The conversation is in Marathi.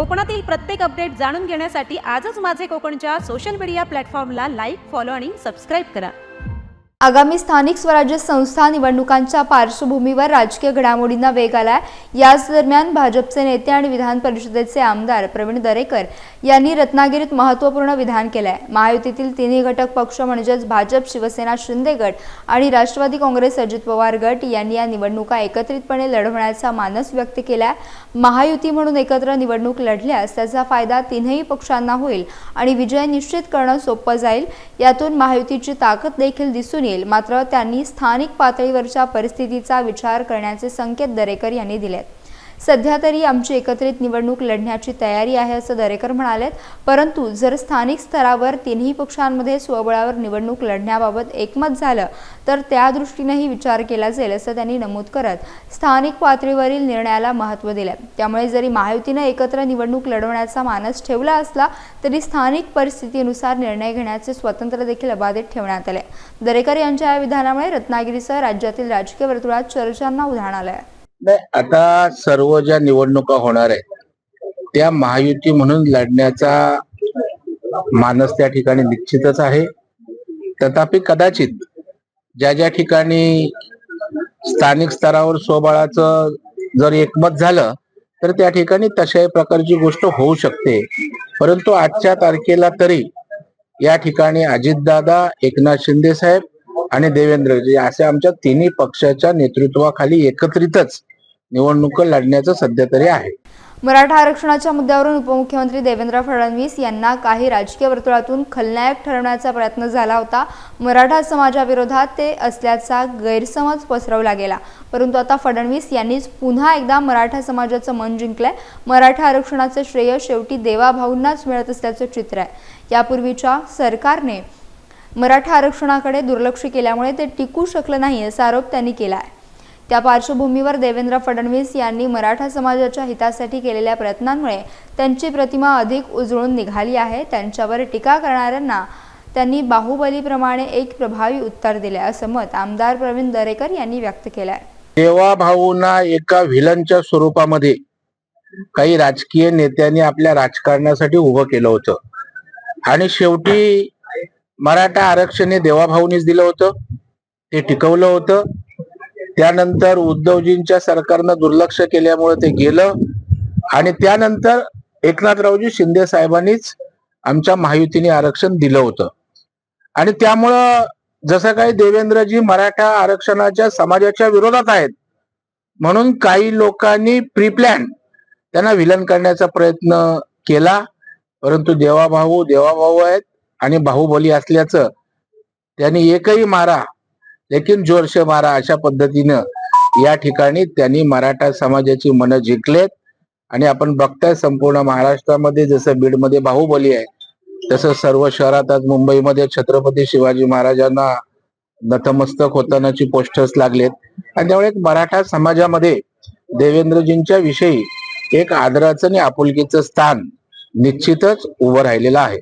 कोकणातील प्रत्येक अपडेट जाणून घेण्यासाठी आजच माझे कोकणच्या सोशल मीडिया प्लॅटफॉर्मला लाईक फॉलो आणि सबस्क्राईब करा. आगामी स्थानिक स्वराज्य संस्था निवडणुकांच्या पार्श्वभूमीवर राजकीय घडामोडींना वेग आलाय. याच दरम्यान भाजपचे नेते आणि विधान परिषदेचे आमदार प्रवीण दरेकर यांनी रत्नागिरीत महत्त्वपूर्ण विधान केलं आहे महायुतीतील तिन्ही घटक पक्ष म्हणजेच भाजप शिवसेना शिंदे गट आणि राष्ट्रवादी काँग्रेस अजित पवार गट यांनी या निवडणुका एकत्रितपणे लढवण्याचा मानस व्यक्त केलाय. महायुती म्हणून एकत्र निवडणूक लढल्यास त्याचा फायदा तीनही पक्षांना होईल आणि विजय निश्चित करणं सोपं जाईल. यातून महायुतीची ताकद देखील दिसून येईल. मात्र त्यांनी स्थानिक पातळीवरच्या परिस्थितीचा विचार करण्याचे संकेत दरेकर यांनी दिलेत. सध्या तरी आमची एकत्रित निवडणूक लढण्याची तयारी आहे असं दरेकर म्हणालेत. परंतु जर स्थानिक स्तरावर तिन्ही पक्षांमध्ये स्वबळावर निवडणूक लढण्याबाबत एकमत झालं तर त्या दृष्टीनेही विचार केला जाईल असं त्यांनी नमूद करत स्थानिक पातळीवरील निर्णयाला महत्त्व दिलं. त्यामुळे जरी महायुतीनं एकत्र निवडणूक लढवण्याचा मानस ठेवला असला तरी स्थानिक परिस्थितीनुसार निर्णय घेण्याचे स्वातंत्र्य देखील अबाधित ठेवण्यात आले. दरेकर यांच्या या विधानामुळे रत्नागिरीसह राज्यातील राजकीय वर्तुळात चर्चांना उधाण आलं आहे आता सर्व ज्या निवडणुका होणार आहेत त्या महायुती म्हणून लढण्याचा मानस त्या ठिकाणी निश्चितच आहे. तथापि कदाचित ज्या ज्या ठिकाणी स्थानिक स्तरावर स्वबळाचं जर एकमत झालं तर त्या ठिकाणी तशाही प्रकारची गोष्ट होऊ शकते. परंतु आजच्या तारखेला तरी या ठिकाणी अजितदादा एकनाथ शिंदे साहेब आणि देवेंद्रजी असे आमच्या तिन्ही पक्षाच्या नेतृत्वाखाली एकत्रितच निवडणूक लढण्याचं सध्या तरी आहे. मराठा आरक्षणाच्या मुद्द्यावरून उपमुख्यमंत्री देवेंद्र फडणवीस यांना काही राजकीय वर्तुळातून खलनायक ठरवण्याचा प्रयत्न झाला होता. मराठा समाजाविरोधात ते असल्याचा गैरसमज पसरवला गेला. परंतु आता फडणवीस यांनीच पुन्हा एकदा मराठा समाजाचं मन जिंकलंय. मराठा आरक्षणाचे श्रेय शेवटी देवाभाऊंनाच मिळत असल्याचं चित्र आहे. यापूर्वीच्या सरकारने मराठा आरक्षणाकडे दुर्लक्ष केल्यामुळे ते टिकू शकलं नाही असा आरोप त्यांनी केला आहे. त्या पार्श्वभूमीवर देवेंद्र फडणवीस यांनी मराठा समाजाच्या हितासाठी केलेल्या प्रयत्नांमुळे त्यांची प्रतिमा अधिक उजळून निघाली आहे. त्यांच्यावर टीका करणाऱ्यांना त्यांनी बाहुबलीप्रमाणे एक प्रभावी उत्तर दिले असं मत आमदार प्रवीण दरेकर यांनी व्यक्त केलं आहे देवा भाऊंना एका व्हिलनच्या स्वरूपामध्ये काही राजकीय नेत्यांनी आपल्या राजकारणासाठी उभं केलं होतं. आणि शेवटी मराठा आरक्षण हे देवाभाऊनीच दिलं होतं. ते टिकवलं होतं. त्यानंतर उद्धवजींच्या सरकारनं दुर्लक्ष केल्यामुळे ते गेलं. आणि त्यानंतर एकनाथरावजी शिंदे साहेबांनीच आमच्या महायुतीने आरक्षण दिलं होतं. आणि त्यामुळं जसं काही देवेंद्रजी मराठा आरक्षणाच्या समाजाच्या विरोधात आहेत म्हणून काही लोकांनी प्रीप्लॅन त्यांना विलन करण्याचा प्रयत्न केला. परंतु देवाभाऊ देवाभाऊ आहेत आणि बाहुबली असल्याचं त्यांनी एकही मारा लेकिन जोरश मारा अशा पद्धतीनं या ठिकाणी त्यांनी मराठा समाजाची मनं जिंकलेत. आणि आपण बघताय संपूर्ण महाराष्ट्रामध्ये जसं बीडमध्ये बाहुबली आहे तसं सर्व शहरात आज मुंबईमध्ये छत्रपती शिवाजी महाराजांना नतमस्तक होतानाची पोस्टर्स लागलेत. आणि त्यामुळे एक मराठा समाजामध्ये देवेंद्रजींच्या विषयी एक आदराचं आणि आपुलकीचं स्थान निश्चितच उभं राहिलेलं आहे.